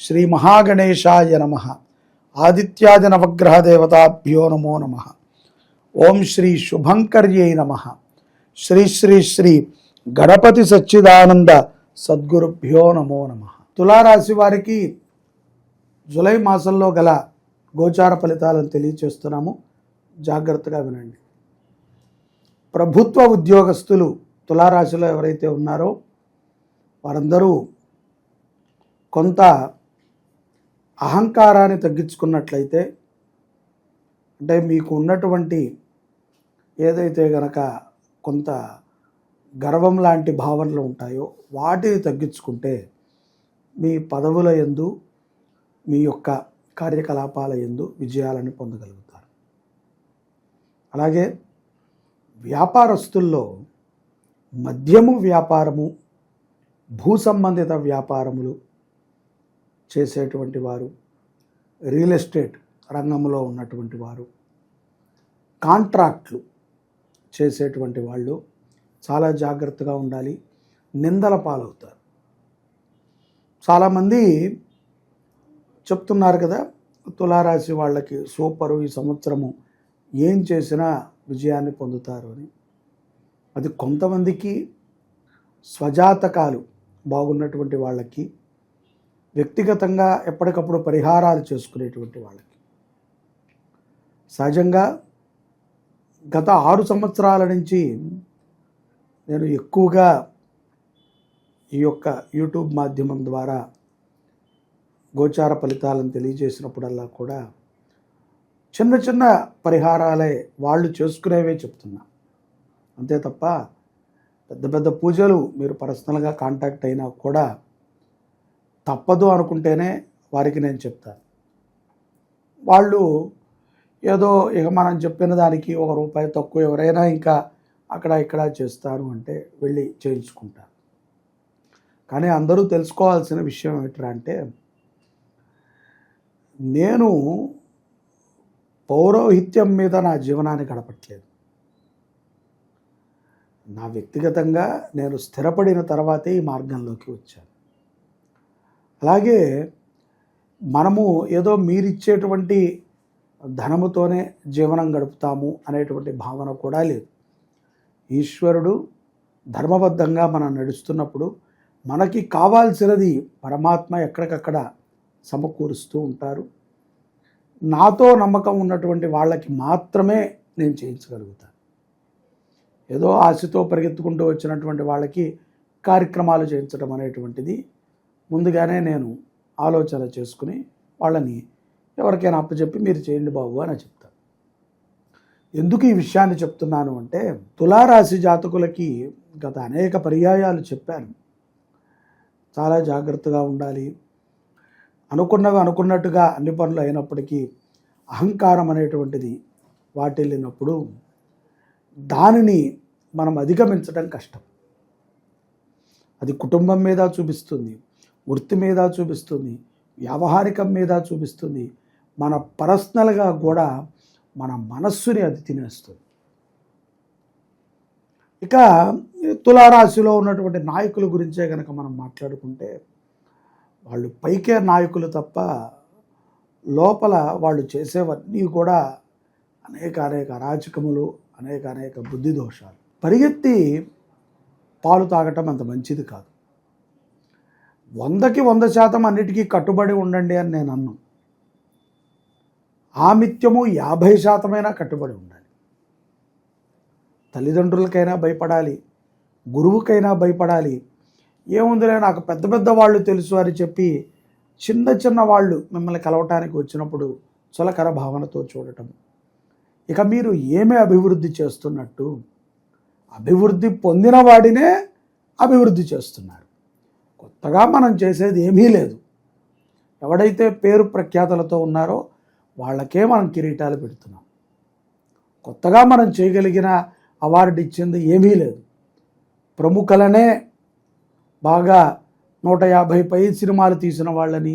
శ్రీ మహాగణేశాయ నమ. ఆదిత్యాది నవగ్రహ దేవతాభ్యో నమో నమ. ఓం శ్రీ శుభంకర్యై నమ. శ్రీ శ్రీ శ్రీ గణపతి సచ్చిదానంద సద్గురుభ్యో నమో నమ. తులారాశి వారికి జులై మాసంలో గల గోచార ఫలితాలను తెలియచేస్తున్నాము. జాగ్రత్తగా వినండి. ప్రభుత్వ ఉద్యోగస్తులు తులారాశిలో ఎవరైతే ఉన్నారో వారందరూ కొంత అహంకారాన్ని తగ్గించుకున్నట్లయితే అంటే మీకు ఉన్నటువంటి ఏదైతే గనక కొంత గర్వం లాంటి భావనలు ఉంటాయో వాటిని తగ్గించుకుంటే మీ పదవుల ఎందు మీ యొక్క కార్యకలాపాల ఎందు విజయాలను పొందగలుగుతారు. అలాగే వ్యాపారస్తుల్లో మద్యము వ్యాపారము భూ సంబంధిత వ్యాపారములు చేసేటువంటి వారు. రియల్ ఎస్టేట్ రంగంలో ఉన్నటువంటి వారు. కాంట్రాక్ట్లు చేసేటువంటి వాళ్ళు చాలా జాగ్రత్తగా ఉండాలి. నిందల పాలవుతారు. చాలామంది చెప్తున్నారు కదా తులారాశి వాళ్ళకి సూపరు ఈ సంవత్సరము ఏం చేసినా విజయాన్ని పొందుతారు అని. అది కొంతమందికి స్వజాతకాలు బాగున్నటువంటి వాళ్ళకి వ్యక్తిగతంగా ఎప్పటికప్పుడు పరిహారాలు చేసుకునేటువంటి వాళ్ళకి. సహజంగా గత ఆరు సంవత్సరాల నుంచి నేను ఎక్కువగా ఈ యొక్క యూట్యూబ్ మాధ్యమం ద్వారా గోచార ఫలితాలను తెలియజేసినప్పుడల్లా కూడా చిన్న చిన్న పరిహారాలే వాళ్ళు చేసుకునేవే చెప్తున్నా. అంతే తప్ప పెద్ద పెద్ద పూజలు మీరు పర్సనల్గా కాంటాక్ట్ అయినా కూడా తప్పదు అనుకుంటేనే వారికి నేను చెప్తాను వాళ్ళు ఏదో ఇక మనం చెప్పిన దానికి ఒక రూపాయి తక్కువ ఎవరైనా ఇంకా అక్కడ ఇక్కడ చేస్తారు అంటే వెళ్ళి చేయించుకుంటారు కానీ అందరూ తెలుసుకోవాల్సిన విషయం ఏమిట్రా అంటే నేను పౌరోహిత్యం మీద నా జీవనాన్ని గడపట్లేదు. నా వ్యక్తిగతంగా నేను స్థిరపడిన తర్వాతే ఈ మార్గంలోకి వచ్చాను. అలాగే మనము ఏదో మీరిచ్చేటువంటి ధనముతోనే జీవనం గడుపుతాము అనేటువంటి భావన కూడా లేదు. ఈశ్వరుడు ధర్మబద్ధంగా మనం నడుస్తున్నప్పుడు మనకి కావాల్సినది పరమాత్మ ఎక్కడికక్కడ సమకూరుస్తూ ఉంటారు. నాతో నమ్మకం ఉన్నటువంటి వాళ్ళకి మాత్రమే నేను చేయించగలుగుతాను. ఏదో ఆశతో పరిగెత్తుకుంటూ వచ్చినటువంటి వాళ్ళకి కార్యక్రమాలు చేయించడం అనేటువంటిది ముందుగానే నేను ఆలోచన చేసుకుని వాళ్ళని ఎవరికైనా అప్పచెప్పి మీరు చేయండి బాబు అని చెప్తాను ఎందుకు ఈ విషయాన్ని చెప్తున్నాను అంటే తులారాశి జాతకులకి గత అనేక పర్యాయాలు చెప్పాను. చాలా జాగ్రత్తగా ఉండాలి. అనుకున్నవి అనుకున్నట్టుగా అన్ని పనులు అయినప్పటికీ అహంకారం అనేటువంటిది వాటిల్లినప్పుడు దానిని మనం అధిగమించడం కష్టం. అది కుటుంబం మీద చూపిస్తుంది. వృత్తి మీద చూపిస్తుంది వ్యావహారికం మీద చూపిస్తుంది మన పర్సనల్గా కూడా మన మనస్సుని అది తినేస్తుంది. ఇక తులారాశిలో ఉన్నటువంటి నాయకుల గురించే కనుక మనం మాట్లాడుకుంటే వాళ్ళు పైకే నాయకులు తప్ప లోపల వాళ్ళు చేసేవన్నీ కూడా అనేక అనేక అరాచకములు అనేక అనేక బుద్ధి దోషాలు. పరిగెత్తి పాలు తాగటం అంత మంచిది కాదు. వందకి వంద శాతం అన్నిటికీ కట్టుబడి ఉండండి అని నేను అన్నాను ఆమిత్యము యాభై శాతమైనా కట్టుబడి ఉండాలి. తల్లిదండ్రులకైనా భయపడాలి. గురువుకైనా భయపడాలి. ఏముందిలే నాకు పెద్ద పెద్ద వాళ్ళు తెలుసు అని చెప్పి చిన్న చిన్న వాళ్ళు మిమ్మల్ని కలవటానికి వచ్చినప్పుడు చులకర భావనతో చూడటం. ఇక మీరు ఏమి అభివృద్ధి చేస్తున్నట్టు అభివృద్ధి పొందిన వాడినే అభివృద్ధి చేస్తున్నారు. కొత్తగా మనం చేసేది ఏమీ లేదు. ఎవడైతే పేరు ప్రఖ్యాతలతో ఉన్నారో వాళ్ళకే మనం కిరీటాలు పెడుతున్నాం. కొత్తగా మనం చేయగలిగిన అవార్డు ఇచ్చింది ఏమీ లేదు. ప్రముఖులనే బాగా నూట యాభై పై సినిమాలు తీసిన వాళ్ళని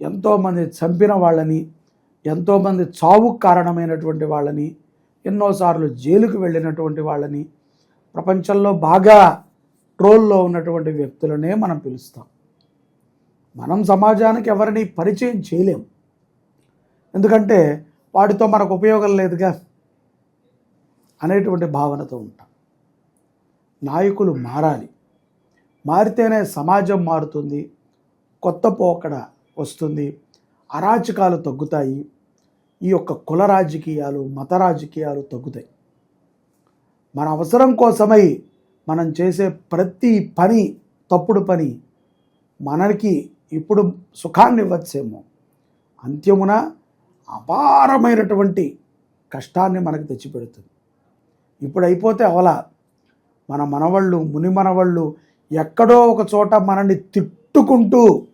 ఎంతోమంది చంపిన వాళ్ళని ఎంతోమంది చావుకు కారణమైనటువంటి వాళ్ళని ఎన్నోసార్లు జైలుకు వెళ్ళినటువంటి వాళ్ళని ప్రపంచంలో బాగా ట్రోల్లో ఉన్నటువంటి వ్యక్తులనే మనం పిలుస్తాం. మనం సమాజానికి ఎవరిని పరిచయం చేయలేం. ఎందుకంటే వాటితో మనకు ఉపయోగం లేదుగా అనేటువంటి భావనతో ఉంటాం. నాయకులు మారాలి. మారితేనే సమాజం మారుతుంది. కొత్త పోకడ వస్తుంది. అరాచకాలు తగ్గుతాయి. ఈ యొక్క కుల రాజకీయాలు మత రాజకీయాలు తగ్గుతాయి. మన అవసరం కోసమై మనం చేసే ప్రతి పని తప్పుడు పని మనకి ఇప్పుడు సుఖాన్ని ఇవ్వచ్చేమో. అంత్యమున అపారమైనటువంటి కష్టాన్ని మనకు తెచ్చిపెడుతుంది. ఇప్పుడు అయిపోతే అవలా. మన మనవళ్ళు ముని మనవళ్ళు ఎక్కడో ఒక చోట మనల్ని తిట్టుకుంటూ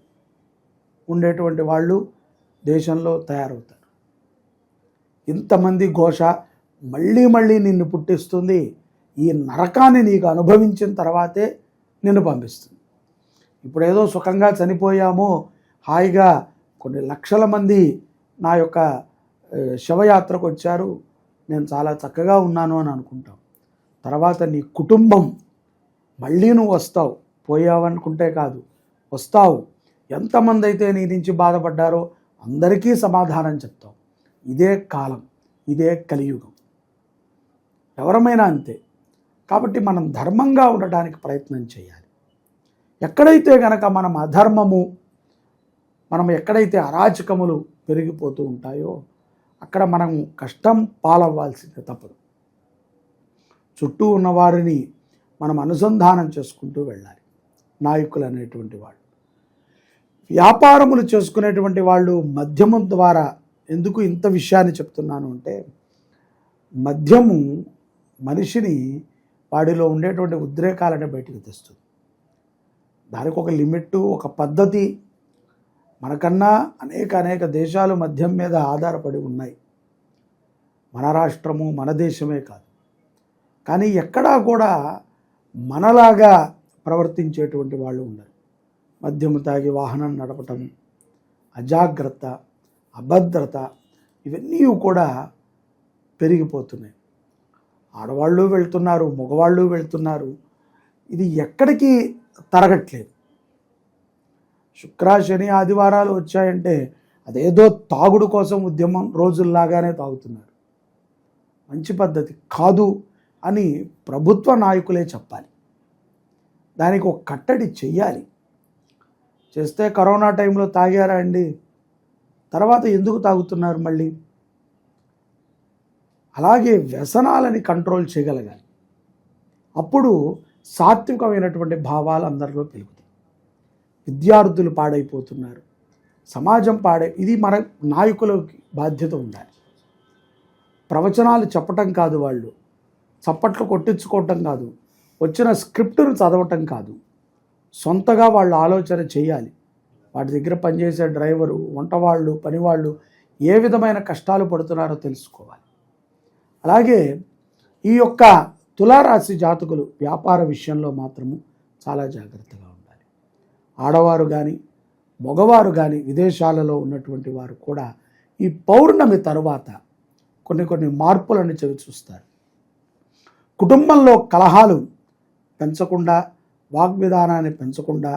ఉండేటువంటి వాళ్ళు దేశంలో తయారవుతారు. ఇంతమంది ఘోష మళ్ళీ మళ్ళీ నిన్ను పుట్టిస్తుంది. ఈ నరకాన్ని నీకు అనుభవించిన తర్వాతే నిన్ను పంపిస్తుంది. ఇప్పుడేదో సుఖంగా చనిపోయాము హాయిగా కొన్ని లక్షల మంది నా యొక్క శవయాత్రకు వచ్చారు నేను చాలా చక్కగా ఉన్నాను అని అనుకుంటాం. తర్వాత నీ కుటుంబం మళ్ళీ నువ్వు వస్తావు పోయావనుకుంటే కాదు వస్తావు. ఎంతమంది అయితే నీ నుంచి బాధపడ్డారో అందరికీ సమాధానం చెప్తావు ఇదే కాలం ఇదే కలియుగం. ఎవరమైనా అంతే. కాబట్టి మనం ధర్మంగా ఉండటానికి ప్రయత్నం చేయాలి. ఎక్కడైతే గనక మనం అధర్మము మనం ఎక్కడైతే అరాచకములు పెరిగిపోతూ ఉంటాయో అక్కడ మనం కష్టం పాలవ్వాల్సిందే తప్పదు. చుట్టూ ఉన్నవారిని మనం అనుసంధానం చేసుకుంటూ వెళ్ళాలి. నాయకులు అనేటువంటి వాళ్ళు. వ్యాపారములు చేసుకునేటువంటి వాళ్ళు మద్యము ద్వారా ఎందుకు ఇంత విషయాన్ని చెప్తున్నాను అంటే మద్యము మనిషిని వాడిలో ఉండేటువంటి ఉద్రేకాలను బయటికి తెస్తుంది. దానికి ఒక లిమిట్ ఒక పద్ధతి మనకన్నా అనేక అనేక దేశాలు మద్యం మీద ఆధారపడి ఉన్నాయి. మన రాష్ట్రము మన దేశమే కాదు. కానీ ఎక్కడా కూడా మనలాగా ప్రవర్తించేటువంటి వాళ్ళు ఉండరు. మద్యము తాగి వాహనం నడపటం అజాగ్రత్త అభద్రత ఇవన్నీ కూడా పెరిగిపోతున్నాయి. ఆడవాళ్ళు వెళ్తున్నారు మగవాళ్ళు వెళ్తున్నారు. ఇది ఎక్కడికి తరగట్లేదు. శుక్ర శని ఆదివారాలు వచ్చాయంటే అదేదో తాగుడు కోసం ఉద్యమం రోజుల్లాగానే తాగుతున్నారు. మంచి పద్ధతి కాదు అని ప్రభుత్వ నాయకులే చెప్పాలి. దానికి ఒక కట్టడి చెయ్యాలి. చేస్తే కరోనా టైంలో తాగారా అండి? తర్వాత ఎందుకు తాగుతున్నారు మళ్ళీ? అలాగే వ్యసనాలని కంట్రోల్ చేయగలగాలి. అప్పుడు సాత్వికమైనటువంటి భావాలు అందరిలో పెరుగుతాయి. విద్యార్థులు పాడైపోతున్నారు. సమాజం పాడై ఇది మన నాయకులకి బాధ్యత ఉండాలి. ప్రవచనాలు చెప్పటం కాదు వాళ్ళు. చప్పట్లు కొట్టించుకోవటం కాదు. వచ్చిన స్క్రిప్టును చదవటం కాదు. సొంతగా వాళ్ళు ఆలోచన చేయాలి. వాటి దగ్గర పనిచేసే డ్రైవరు వంటవాళ్ళు పనివాళ్ళు ఏ విధమైన కష్టాలు పడుతున్నారో తెలుసుకోవాలి. అలాగే ఈ యొక్క తులారాశి జాతకులు వ్యాపార విషయంలో మాత్రము చాలా జాగ్రత్తగా ఉండాలి. ఆడవారు కానీ మగవారు కానీ విదేశాలలో ఉన్నటువంటి వారు కూడా ఈ పౌర్ణమి తరువాత కొన్ని కొన్ని మార్పులను చవి చూస్తారు. కుటుంబంలో కలహాలు పెంచకుండా వాగ్విధానాన్ని పెంచకుండా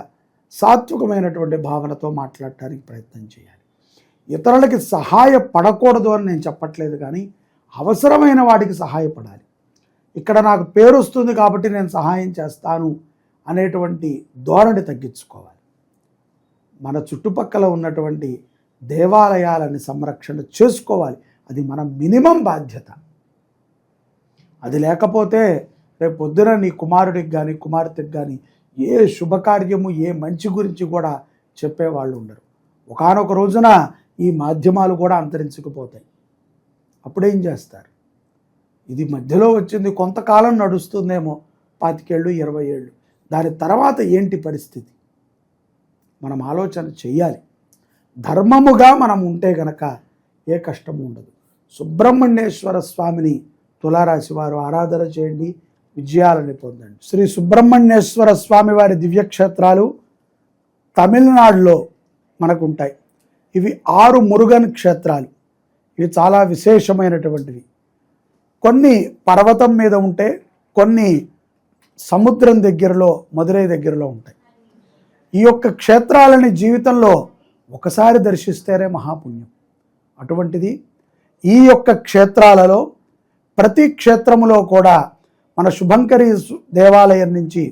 సాత్వికమైనటువంటి భావనతో మాట్లాడటానికి ప్రయత్నం చేయాలి. ఇతరులకి సహాయపడకూడదు అని నేను చెప్పట్లేదు కానీ అవసరమైన వాటికి సహాయపడాలి. ఇక్కడ నాకు పేరు వస్తుంది కాబట్టి నేను సహాయం చేస్తాను అనేటువంటి ధోరణి తగ్గించుకోవాలి. మన చుట్టుపక్కల ఉన్నటువంటి దేవాలయాలని సంరక్షణ చేసుకోవాలి. అది మన మినిమం బాధ్యత. అది లేకపోతే రేపు పొద్దున నీ కుమారుడికి కానీ కుమార్తెకి కానీ ఏ శుభకార్యము ఏ మంచి గురించి కూడా చెప్పేవాళ్ళు ఉండరు. ఒకానొక రోజున ఈ మాధ్యమాలు కూడా అంతరించుకుపోతాయి. అప్పుడేం చేస్తారు? ఇది మధ్యలో వచ్చింది కొంతకాలం నడుస్తుందేమో పాతికేళ్ళు ఇరవై ఏళ్ళు దాని తర్వాత ఏంటి పరిస్థితి? మనం ఆలోచన చెయ్యాలి. ధర్మముగా మనం ఉంటే గనక ఏ కష్టము ఉండదు. సుబ్రహ్మణ్యేశ్వర స్వామిని తులారాశి వారు ఆరాధన చేయండి విజయాలని పొందండి. శ్రీ సుబ్రహ్మణ్యేశ్వర స్వామి వారి దివ్యక్షేత్రాలు తమిళనాడులో మనకు ఉంటాయి ఇవి ఆరు మురుగన్ క్షేత్రాలు. ఇది చాలా విశేషమైనటువంటిది. కొన్ని పర్వతం మీద ఉంటే కొన్ని సముద్రం దగ్గరలో మదురై దగ్గరలో ఉంటాయి. ఈ యొక్క క్షేత్రాలని జీవితంలో ఒకసారి దర్శిస్తేనే మహాపుణ్యం. అటువంటిది ఈ యొక్క క్షేత్రాలలో ప్రతి క్షేత్రములో కూడా మన శుభంకరి దేవాలయం నుంచి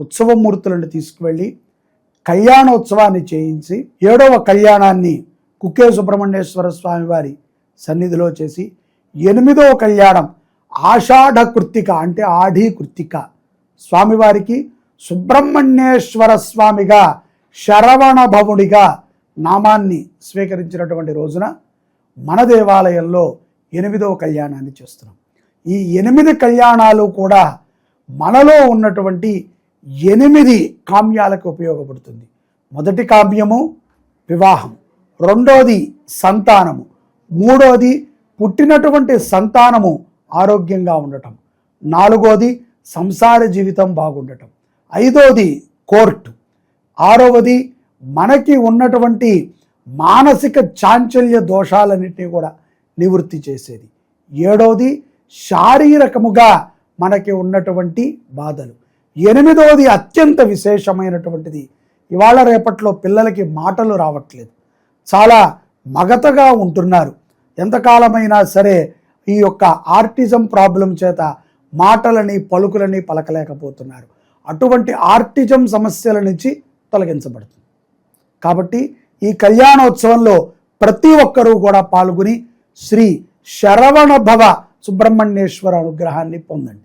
ఉత్సవమూర్తులను తీసుకువెళ్ళి కళ్యాణోత్సవాన్ని చేయించి ఏడవ కళ్యాణాన్ని కుక్కే సుబ్రహ్మణ్యేశ్వర స్వామివారి సన్నిధిలో చేసి ఎనిమిదవ కళ్యాణం ఆషాఢ కృత్తిక అంటే ఆఢీ కృత్తిక స్వామివారికి సుబ్రహ్మణ్యేశ్వర స్వామిగా శరవణ భవుడిగా నామాన్ని స్వీకరించినటువంటి రోజున మన దేవాలయంలో ఎనిమిదవ కళ్యాణాన్ని చేస్తున్నాం. ఈ ఎనిమిది కళ్యాణాలు కూడా మనలో ఉన్నటువంటి ఎనిమిది కామ్యాలకు ఉపయోగపడుతుంది. మొదటి కామ్యము వివాహం రెండోది సంతానము. మూడోది పుట్టినటువంటి సంతానము ఆరోగ్యంగా ఉండటం. నాలుగోది సంసార జీవితం బాగుండటం. ఐదోది కోర్టు. ఆరవది మనకి ఉన్నటువంటి మానసిక చాంచల్య దోషాలన్నింటినీ కూడా నివృత్తి చేసేది. ఏడవది శారీరకముగా మనకి ఉన్నటువంటి బాధలు. ఎనిమిదవది అత్యంత విశేషమైనటువంటిది. ఇవాళ రేపట్లో పిల్లలకి మాటలు రావట్లేదు. చాలా మగతగా ఉంటున్నారు. ఎంతకాలమైనా సరే ఈ యొక్క ఆర్టిజం ప్రాబ్లం చేత మాటలని పలుకులని పలకలేకపోతున్నారు. అటువంటి ఆర్టిజం సమస్యల నుంచి తొలగించబడుతుంది. కాబట్టి ఈ కళ్యాణోత్సవంలో ప్రతి ఒక్కరూ కూడా పాల్గొని శ్రీ శరవణ భవ సుబ్రహ్మణ్యేశ్వర అనుగ్రహాన్ని పొందండి.